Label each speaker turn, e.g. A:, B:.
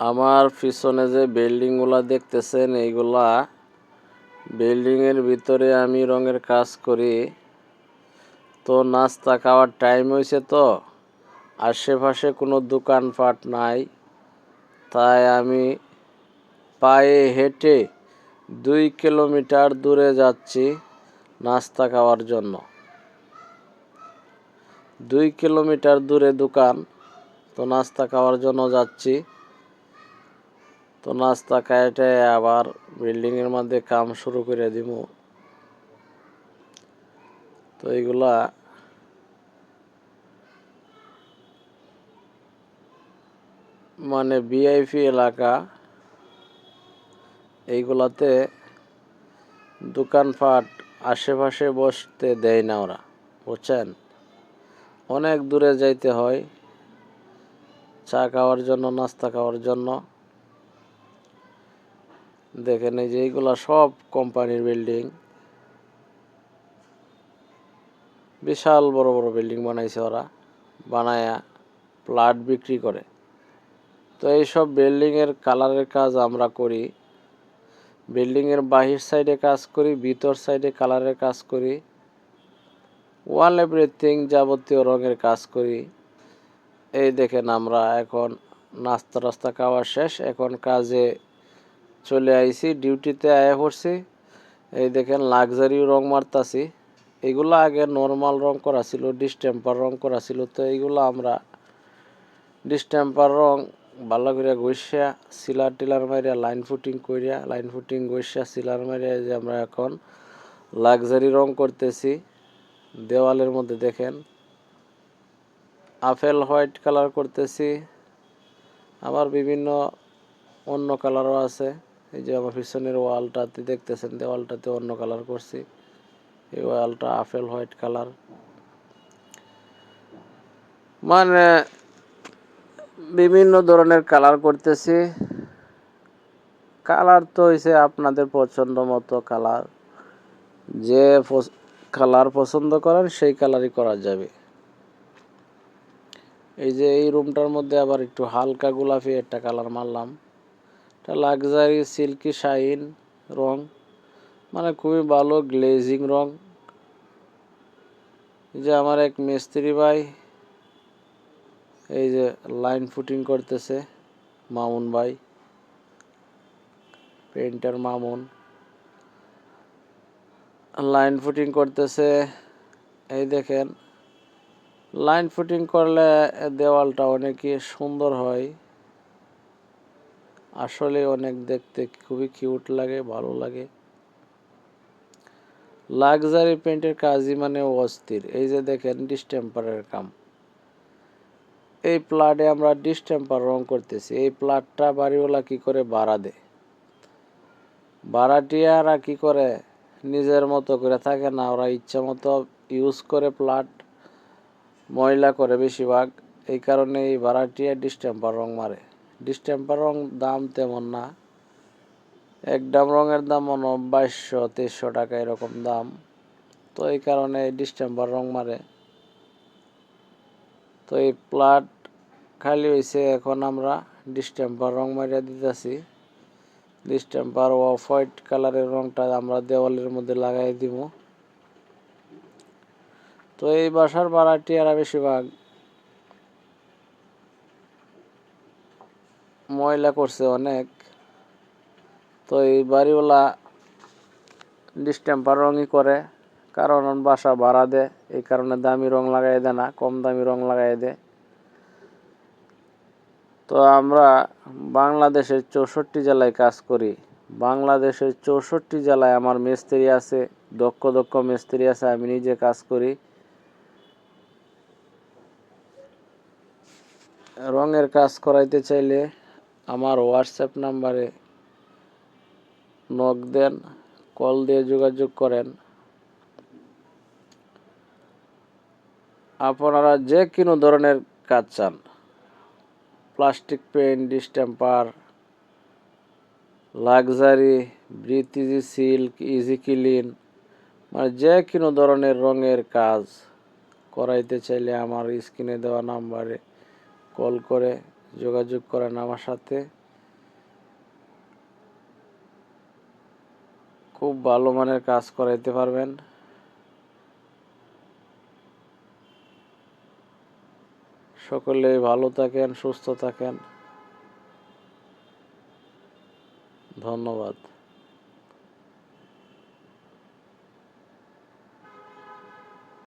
A: আমার পিছনে যে বিল্ডিংগুলা দেখতেছেন, এইগুলা বিল্ডিংয়ের ভিতরে আমি রঙের কাজ করি। তো নাস্তা খাওয়ার টাইম হয়েছে তো, আশেপাশে কোনো দোকানপাট নাই। তাই আমি পায়ে হেঁটে দুই কিলোমিটার দূরে যাচ্ছি নাস্তা খাওয়ার জন্য। দুই কিলোমিটার দূরে দোকান, তো নাস্তা খাওয়ার জন্য যাচ্ছি। তো নাস্তা খাইটে আবার বিল্ডিং এর মধ্যে কাম শুরু করে দিব তো এইগুলা মানে ভিআইপি এলাকা, এইগুলাতে দোকানপাট আশেপাশে বসতে দেয় না ওরা, বুঝছেন? অনেক দূরে যাইতে হয়, চা খাওয়ার জন্য, নাস্তা খাওয়ার জন্য। দেখেন এই যে এইগুলা সব কোম্পানির বিল্ডিং। বিশাল বড় বড় বিল্ডিং বানাইছে ওরা, বানায়া প্লাট বিক্রি করে। তো এইসব বিল্ডিংয়ের কালারের কাজ আমরা করি, বিল্ডিংয়ের বাহির সাইডে কাজ করি, ভিতর সাইডে কালারের কাজ করি ওয়াল এভরিথিং যাবতীয় রঙের কাজ করি। এই দেখেন আমরা এখন নাস্তা রাস্তা খাওয়া শেষ, এখন কাজে চলে আইছি, ডিউটিতে আয়া পড়ছি। এই দেখেন লাক্সারি রং মারতাছি। এগুলো আগে নর্মাল রং করা ছিল ডিস্টেম্পার রং করা ছিল, তো এইগুলো আমরা ডিস্টেম্পার রং ভালো করে ঘষিয়া সিলার টিলার মারিয়া লাইন ফুটিং করিয়া লাইন ফুটিং ঘষিয়া সিলার মারিয়া যে আমরা এখন লাক্সারি রং করতেছি। দেওয়ালের মধ্যে দেখেন, আপেল হোয়াইট কালার করতেছি। আবার বিভিন্ন অন্য কালারও আছে। এই যে আমার পিছনের ওয়ালটাতে দেখতেছেন দেওয়ালটাতে অন্য কালার করছি। এই ওয়ালটা আপেল, হোয়াইট কালার। মানে বিভিন্ন ধরনের কালার করতেছি। কালার তো হয়েছে আপনাদের পছন্দ মতো কালার। যে কালার পছন্দ করেন, সেই কালারই করা যাবে। এই যে এই রুমটার মধ্যে আবার একটু হালকা গোলাপি একটা কালার মারলাম। এটা লাক্সারি সিল্কি শাইন রং মানে খুবই ভালো গ্লেজিং রং। যে আমার এক মিস্ত্রি ভাই, এই যে লাইন ফুটিং করতেছে মামুন ভাই পেন্টার মামুন। লাইন ফুটিং করতেছে, এই দেখেন। লাইন ফুটিং করলে দেওয়ালটা অনেকই সুন্দর হয়। আসলে অনেক দেখতে খুবই কিউট লাগে, ভালো লাগে। লাক্সারি পেন্টের কাজই মানে অস্থির। এই যে দেখেন ডিস্টেম্পারের কাম। এই প্লাটে আমরা ডিস্টেম্পার রং করতেছি। এই প্লাটটা বাড়িওয়ালা কি করে ভাড়া দেয়? ভাড়াটিয়ারা কি করে নিজের মতো করে থাকে না? ওরা ইচ্ছা মতো ইউজ করে প্লাট ময়লা করে বেশিরভাগ। এই কারণে এই ভাড়াটিয়া ডিস্টেম্পার রং মারে। ডিস্টেম্পার রং দাম তেমন না। এক ডাম রঙের দাম মনে বাইশশো, তেইশশো টাকা এরকম দাম। তো এই কারণে ডিস্টেম্পার রং মারে। তো এই প্লাট খালি হয়েছে এখন আমরা ডিস্টেম্পার রং মারিয়া দিতেছি। ডিস্টেম্পার অফ হোয়াইট কালারের রংটা আমরা দেওয়ালের মধ্যে লাগাই দিব। তো এই বাসার ভাড়াটি আর বেশিরভাগ ময়লা করছে অনেক। তো এই বাড়িওয়ালা ডিস্টেম্পার রঙই করে, কারণ বাসা ভাড়া দেয়, এই কারণে দামি রং লাগাই দেয় না, কম দামি রং লাগাই দেয়। তো আমরা বাংলাদেশের চৌষট্টি জেলায় কাজ করি। বাংলাদেশের চৌষট্টি জেলায় আমার মিস্ত্রি আছে, দক্ষ দক্ষ মিস্ত্রি আছে, আমি নিজে কাজ করি। রঙের কাজ করাইতে চাইলে আমার হোয়াটসঅ্যাপ নাম্বারে নক দেন, কল দিয়ে যোগাযোগ করেন। আপনারা যে কোনো ধরনের কাজ চান, plastic paint distemper luxury, breathe easy silk, easy clean মানে যে কোনো ধরনের রঙের কাজ করাইতে চাইলে আমার স্ক্রিনে দেওয়া নাম্বারে কল করে যোগাযোগ করেন আমার সাথে। খুব ভালো মানের কাজ করাইতে পারবেন। সকলে ভালো থাকেন, সুস্থ থাকেন। ধন্যবাদ।